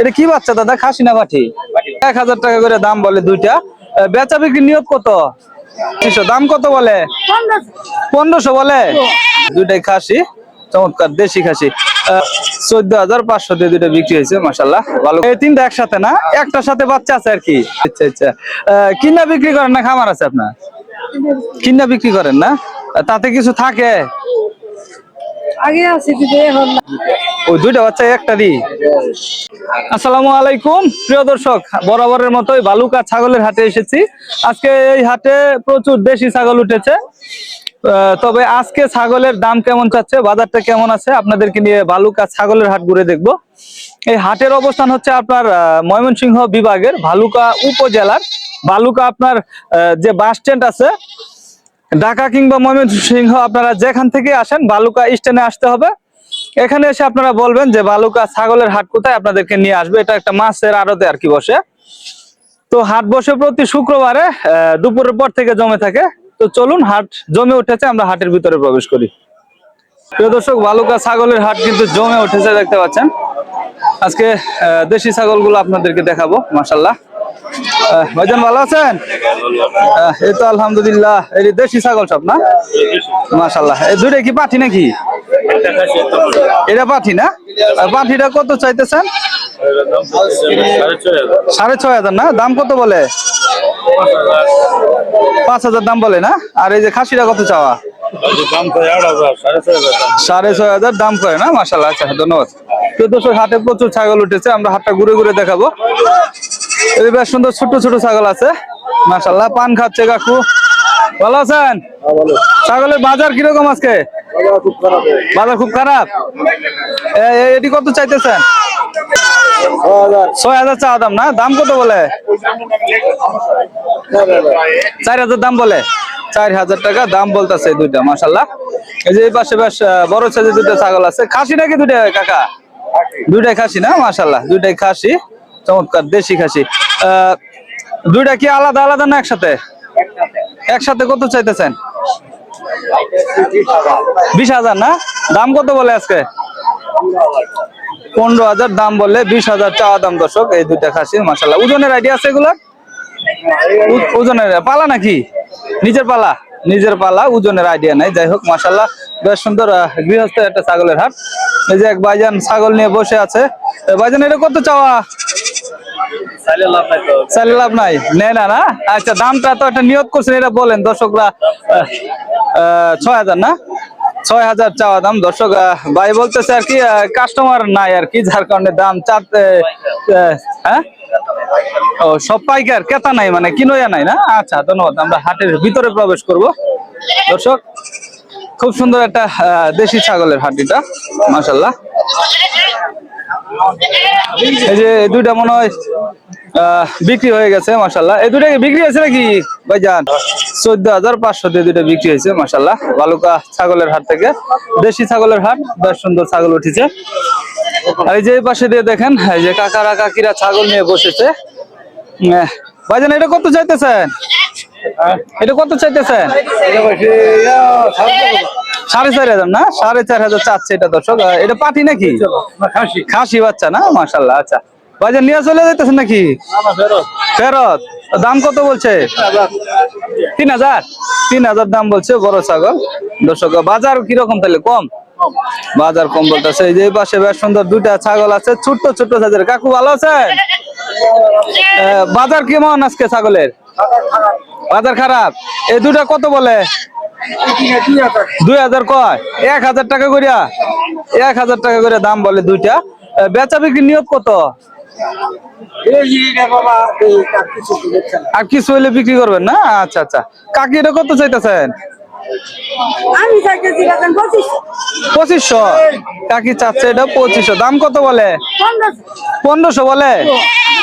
এটা কি বাচ্চা, দাদা? খাসি না পাঠি এক হাজার টাকা করে দাম বলে দুইটা। বেচা বিক্রি নিয়োগ কত? দাম কত বলে? পনেরোশো বলে? দুইটাই খাসি, চমৎকার, দেশি খাসি। চোদ্দ হাজার পাঁচশো দিয়ে দুইটা বিক্রি হয়েছে মাসাল্লাহ ভালো। এই তিনটা একসাথে না? একটার সাথে বাচ্চা আছে আর কি। আচ্ছা আচ্ছা। কিনা বিক্রি করেন না খামার আছে আপনার? কিনা বিক্রি করেন না? তাতে কিছু থাকে? আগে আছে ওই দুইটা বাচ্চা একটারই আসসালামু আলাইকুম, প্রিয় দর্শক, বরাবরের মতোই বালুকা ছাগলের হাটে এসেছি। আজকে এই হাটে প্রচুর দেশি ছাগল উঠেছে। তবে আজকে ছাগলের দাম কেমন চাচ্ছে, বাজারটা কেমন আছে, আপনাদেরকে নিয়ে বালুকা ছাগলের হাট ঘুরে দেখব। এই হাটের অবস্থান হচ্ছে আপনার ময়মনসিংহ বিভাগের ভালুকা উপজেলার। বালুকা আপনার যে বাস স্ট্যান্ড আছে ঢাকা কিংবা ময়মনসিংহ, আপনারা যেখান থেকে আসেন, বালুকা স্ট্যান্ডে আসতে হবে। এখানে এসে আপনারা বলবেন যে, বালুকা ছাগলের হাট কোথায়? আপনাদেরকে নিয়ে আসবে। এটা একটা মাছের আড়তে আর কি বসে। তো হাট বসে প্রতি শুক্রবারে দুপুরের পর থেকে জমে থাকে। তো চলুন, হাট জমে উঠেছে, আমরা হাটের ভিতরে প্রবেশ করি। প্রিয় দর্শক, বালুকা ছাগলের হাট কিন্তু জমে উঠেছে, দেখতে পাচ্ছেন। আজকে দেশি ছাগলগুলো আপনাদেরকে দেখাবো মাসাল্লাহ ভাইজান ভালো আছেন? এই তো আলহামদুলিল্লাহ। এই দেশি ছাগল সব, না? মাসাল্লাহ এই দুইটা কি পাঠি নাকি? এটা পাঠি, না? পাঠিটা কত চাইতেছেন? সাড়ে ছয় হাজার, না? দাম কত বলে? পাঁচ হাজার দাম বলে, না? আর এই যে খাসিটা কত চাওয়া? সাড়ে ছয় হাজার দাম করে, না? মাসাল্লাহ আচ্ছা ধন্যবাদ। দর্শক, হাটে প্রচুর ছাগল উঠেছে, আমরা হাটটা ঘুরে ঘুরে দেখাবো। বেশ সুন্দর ছোট ছোট ছাগল আছে। মাসাল্লাহ পান খাচ্ছে কাকু। ভালো আছেন? ছাগলের বাজার কীরকম আজকে? বাজার খুব খারাপ। এটি কত চাইতেছেন? ছয় হাজার চা দাম না? দাম কত বলে? চার হাজার দাম বলে। চার হাজার টাকা দাম বলতেছে দুইটা মাসাল্লাহ এই যে এই পাশে বেশ বড় সাইজের দুইটা ছাগল আছে। খাসি নাকি দুইটা, কাকা? দুইটাই খাসি না? মাসাল্লাহ দুইটাই খাসি। চমৎকার দেশি খাসি। দুইটা কি আলাদা আলাদা না একসাথে? একসাথে কত চাইতেছেন? বিশ হাজার না? দাম কত বলে আজকে? পনেরো হাজার দাম বললে বিশ হাজার চাওয়া দাম দর্শক এই দুইটা খাসি মাসাল্লাহ ওজনের আইডিয়া আছে এগুলা ওজনের পালা নাকি? নিজের পালা? নিজের পালা ওজনের আইডিয়া নাই। যাই হোক মাসাল্লাহ বেশ সুন্দর আহ, গৃহস্থ একটা ছাগলের হাট। এই যে এক ভাইজান ছাগল নিয়ে বসে আছে। ভাইজান এটা কত চাওয়া? চাইলে লাভ নাই নেয় না না? আচ্ছা দামটা তো একটা নিয়োগ করছেন এটা বলেন দর্শকরা। ছয় হাজার না? ছয় হাজার চাওয়া দাম দর্শক ভাই বলতেছে আর কি কাস্টমার নাই আর কি যার কারণে দাম আহ, হ্যাঁ? ও সব পাইকার ক্রেতা নাই মানে কিনোয়া নাই না? আচ্ছা ধন্যবাদ আমরা হাটের ভিতরে প্রবেশ করব। দর্শক খুব সুন্দর একটা দেশি ছাগলের হাটিটা মাসাল্লাহ এই যে দুইটা মনে হয় বিক্রি হয়ে গেছে মাসাল্লাহ এই দুইটা কি বিক্রি হয়েছে নাকি ভাইজান? চোদ্দ হাজার পাঁচশো দিয়ে দুইটা বিক্রি হয়েছে মাসাল্লাহ বালুকা ছাগলের হাট থেকে দেশি ছাগলের হাট বেশ সুন্দর ছাগল উঠেছে। আর এই যে এই পাশে দিয়ে দেখেন এই যে কাকারা কাকিরা ছাগল নিয়ে বসেছে। ভাইজান এটা কত চাইতেছেন? এটা কত চাইতেছেন? সাড়ে চার হাজার না? সাড়ে চার হাজার চাচ্ছে এটা দর্শক। এটা পাটি নাকি? খাসি। বাচ্চা না? মাসাল্লাহ আচ্ছা। বাজার নিয়ে চলে যাইতেছেন নাকি? ফেরত। দাম কত বলছে? তিন হাজার। তিন হাজার? দাম বলছে বড় ছাগল। দর্শক বাজার কীরকম তাহলে? কম? বাজার কম বলতেছে। এই যে পাশে বেশ সুন্দর দুইটা ছাগল আছে ছোট্ট ছোট্ট সাইজের। কাকু ভালো আছেন? আহ, বাজার কেমন আজকে ছাগলের? বাজার খারাপ। এই দুটা কত বলে? দুই হাজার কয়? এক হাজার টাকা করিয়া এক হাজার টাকা করে দাম বলে দুইটা। বেচা বিক্রি নিয়োগ কত? আর কিছু হইলে বিক্রি করবেন না? আচ্ছা আচ্ছা। কাকি এটা কত চাইতেছেন? পঁচিশশো। কাকি চাচ্ছে এটা পঁচিশশো। দাম কত বলে? পনেরোশো। বলে?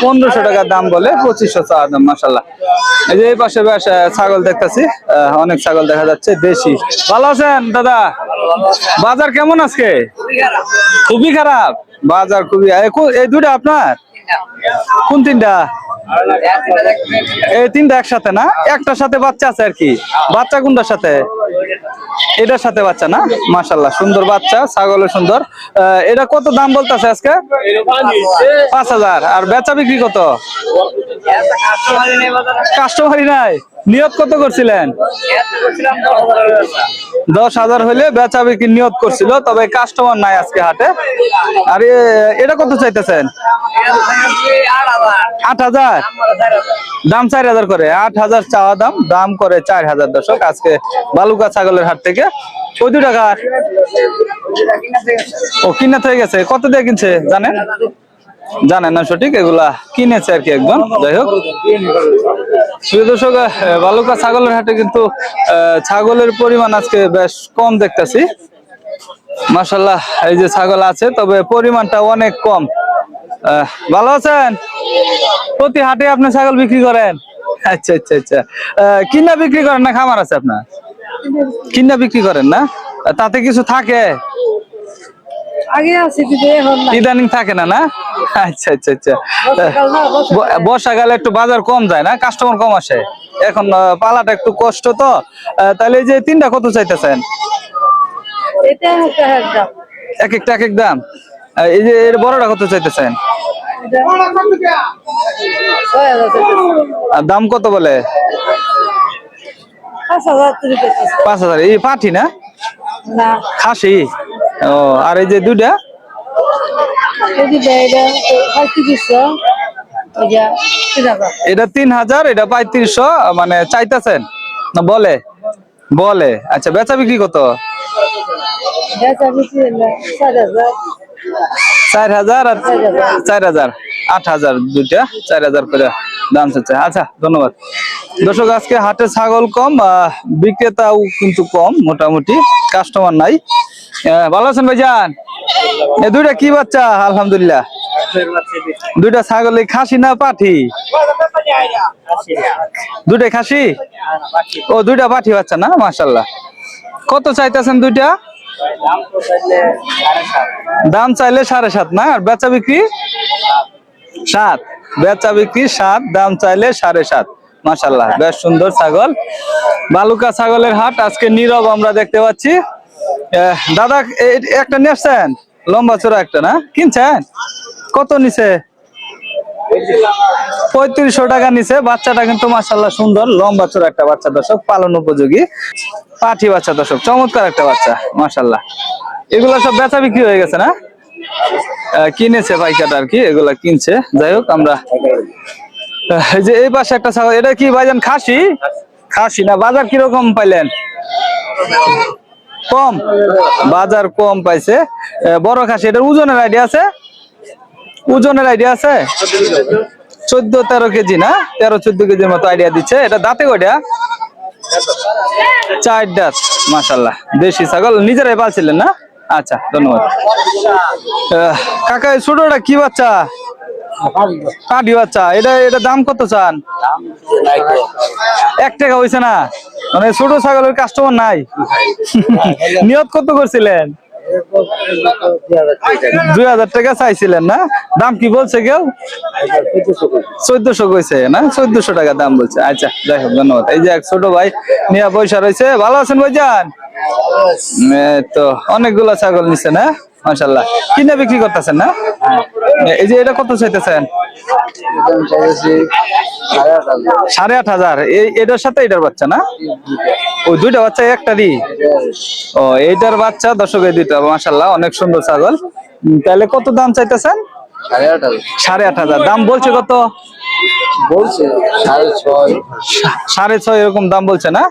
পনেরোশো টাকা দাম বলে পঁচিশশো চা দাম মাসাল্লাহ এই যে এই পাশে ছাগল দেখতেছি। অনেক ছাগল দেখা যাচ্ছে দেশি। ভালো আছেন দাদা? বাজার কেমন আজকে? খুবই খারাপ। বাজার খুবই এই দুটা আপনার? কোন তিনটা? এই তিনটা একসাথে না? একটার সাথে বাচ্চা আছে আর কি। বাচ্চা কোনটার সাথে? এটার সাথে বাচ্চা না? মাসাল্লাহ সুন্দর বাচ্চা ছাগলের সুন্দর। এটা কত দাম বলতেছে আজকে? পাঁচ হাজার। আর বেচা বিক্রি কত? কাস্টমারই নাই? নিয়ত কত করছিলেন? দশ হাজার হইলে বেচা বিক্রি নিয়ত করছিল, তবে কাস্টমার নাই আজকে হাটে। আর এটা কত চাইতেছেন? আট হাজার? দাম চার হাজার করে। আট হাজার চাওয়া দাম দাম করে চার হাজার দশক আজকে বালুকা ছাগলের হাট থেকে। দু টাকার? ও, কিনা হয়ে গেছে। কত দিয়ে কিনছে, জানেন? জানেন না সঠিক এগুলা কিনেছে আর কি একদম যাই হোক। প্রিয় দর্শক বালুকা ছাগলের হাটে কিন্তু ছাগলের পরিমাণ আজকে বেশ কম দেখতেছি। মাসাল্লাহ এই যে ছাগল আছে তবে পরিমাণটা অনেক কম। ভালো আছেন? প্রতি হাটে আপনি ছাগল বিক্রি করেন? আচ্ছা আচ্ছা আচ্ছা। কিনা বিক্রি করেন না খামার আছে আপনার? কিনা বিক্রি করেন না? তাতে কিছু থাকে? আগে আছে ইদানিং থাকে না না? আচ্ছা আচ্ছা আচ্ছা। বর্ষাকাল একটু বাজার কম যায় না? কাস্টমার কম আসে। এখন পালাটা একটু কষ্ট তো। তাহলে এই যে তিনটা কত চাইতেছেন? এক একটা এক এক দাম। এই যে এর বড়টা কত চাইতেছেন? দাম কত বলে? পাঁচ হাজার এই পাঠি না? না। খাসি? ও আর এই যে দুইটা? যদি এটা পঁয়ত্রিশশো এটা তিন হাজার এটা পঁয়ত্রিশশো মানে চাইতেছেন? না বলে? বলে। আচ্ছা বেচা বিক্রি কত? চার হাজার। আর চার হাজার। আট হাজার দুইটা চার হাজার করে দাম চাচ্ছে। আচ্ছা ধন্যবাদ। দর্শক আজকে হাটে ছাগল কম আহ, বিক্রেতাও কিন্তু কম মোটামুটি। কাস্টমার নাই। আহ, ভালো আছেন ভাইজান? এ দুইটা কি বাচ্চা? আলহামদুলিল্লাহ। দুইটা ছাগল খাসি না পাঠি? দুইটা খাসি? ও দুইটা পাঠি বাচ্চা না? মাশাল্লাহ কত চাইতেছেন দুইটা? দাম চাইলে সাড়ে সাত না? আর বেচা বিক্রি? সাত। বেচা বিক্রি সাত দাম চাইলে সাড়ে সাত। মাশাল্লাহ বেশ সুন্দর ছাগল। বালুকা ছাগলের হাট আজকে নীরব আমরা দেখতে পাচ্ছি। দাদা একটা নিয়েছেন লম্বা চোরা একটা, না? কিনছেন? কত নিছে? পঁয়ত্রিশশো টাকা নিছে। বাচ্চাটা কিন্তু মাসাল্লাহ সুন্দর, লম্বা চোরা একটা বাচ্চা, দর্শক, পালন উপযোগী। পাঠি বাচ্চা, দর্শক, চমৎকার একটা বাচ্চা মাসাল্লাহ এগুলো সব বেচা বিক্রি হয়ে গেছে, না? কিনেছে পাইকাটা আর কি, এগুলা কিনছে। যাই হোক, আমরা এই যে এই পাশে একটা ছাগল, এটা কি ভাইজান খাসি? খাসি না, বাজার কীরকম পাইলেন? কম? বাজার কম পাইছে। বড় খাসি, এটার ওজনের আইডিয়া আছে? ওজনের আইডিয়া আছে? চোদ্দ, তেরো কেজি না? তেরো, চোদ্দ কেজির মতো আইডিয়া দিচ্ছে। এটা দাঁতে কয়টা? চার দাঁত মাসাল্লাহ দেশি ছাগল, নিজেরাই পালছিলেন না? আচ্ছা ধন্যবাদ। কাকা ছোটটা কি বাচ্চা? কাঠি বাচ্চা। এটা এটা দাম কত চান? এক টাকা হয়েছে না? মানে ছোট ছাগলের কাস্টমার নাই। নিয়ত কত করছিলেন? দুই হাজার টাকা চাইছিলেন না? দাম কি বলছে কেউ? চোদ্দশো কইছে না? চোদ্দশো টাকা দাম বলছে। আচ্ছা যাই হোক ধন্যবাদ। এই যে এক ছোট ভাই নিয়ে পয়সা রয়েছে ভালো আছেন ভাইজান? তো অনেকগুলা ছাগল নিছে না? মাশাল্লাহ কিনে বিক্রি করতেছেন না? এই যে এটা কত চাইতেছেন? সাড়ে আট হাজার। এটার সাথে এটার বাচ্চা না? ওই দুইটা বাচ্চা একটারই? ও এইটার বাচ্চা দর্শক এই দুইটা মাসাল্লাহ অনেক সুন্দর ছাগল। তাহলে কত দাম চাইতেছেন? সাড়ে আট হাজার। দাম বলছে কত? বলছে সাড়ে ছয়। সাড়ে ছয় এরকম দাম বলছে না?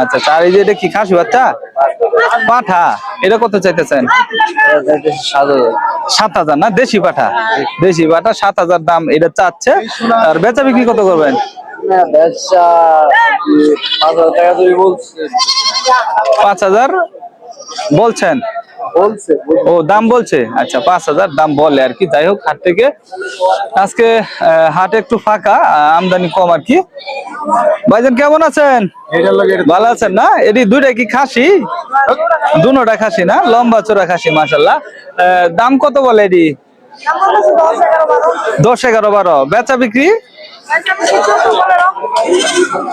আচ্ছা আচ্ছা, আর এই যে এটা কি খাসি বাচ্চা? পাঠা এটা কত চাইতেছেন? সাত হাজার। না? দেশি পাঠা। দেশি পাঠা সাত হাজার দাম এটা চাচ্ছে। আর বেচা বিক্রি কত করবেন? পাঁচ হাজার বলছেন বলছে। ও দাম বলছে? আচ্ছা পাঁচ হাজার দাম বলে আর কি। যাই হোক হাট থেকে। আজকে হাট একটু ফাঁকা আমদানি কম আর কি। ভাইজান কেমন আছেন? ভালো আছেন না? এটি দুইটা কি খাসি? দুনোটা খাসি না? লম্বা চোরা খাসি মাসাল্লাহ দাম কত বলে এটি? দশ এগারো বারো। বেচা বিক্রি?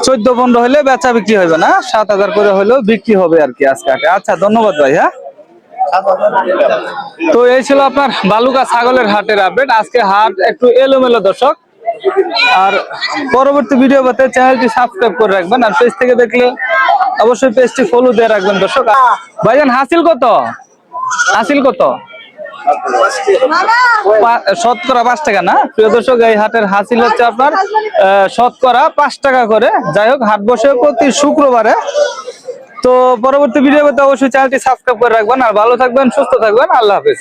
চোদ্দ পনেরো হলে বেচা বিক্রি হবে না? সাত হাজার করে হলেও বিক্রি হবে আর কি আজকে আচ্ছা ধন্যবাদ ভাই হ্যাঁ? তো এই ছিল আপনার বালুকা ছাগলের হাটের আপডেট আজকে হাট একটু এলোমেলো দর্শক। আর পরবর্তী ভিডিও পেতে চ্যানেলটি সাবস্ক্রাইব করে রাখবেন আর পেজ থেকে দেখলে অবশ্যই পেজটি ফলো দিয়ে রাখবেন দর্শক। ভাইজান, হাসিল কত? হাসিল কত? শতকরা পাঁচ টাকা না? প্রিয় দর্শক, এই হাটের হাসিল হচ্ছে আপনার শতকরা পাঁচ টাকা করে। যাই হোক, হাট বসে প্রতি শুক্রবারে তো পরবর্তী ভিডিও অবশ্যই চ্যানেলটি সাবস্ক্রাইব করে রাখবেন আর ভালো থাকবেন, সুস্থ থাকবেন, আল্লাহ হাফিজ।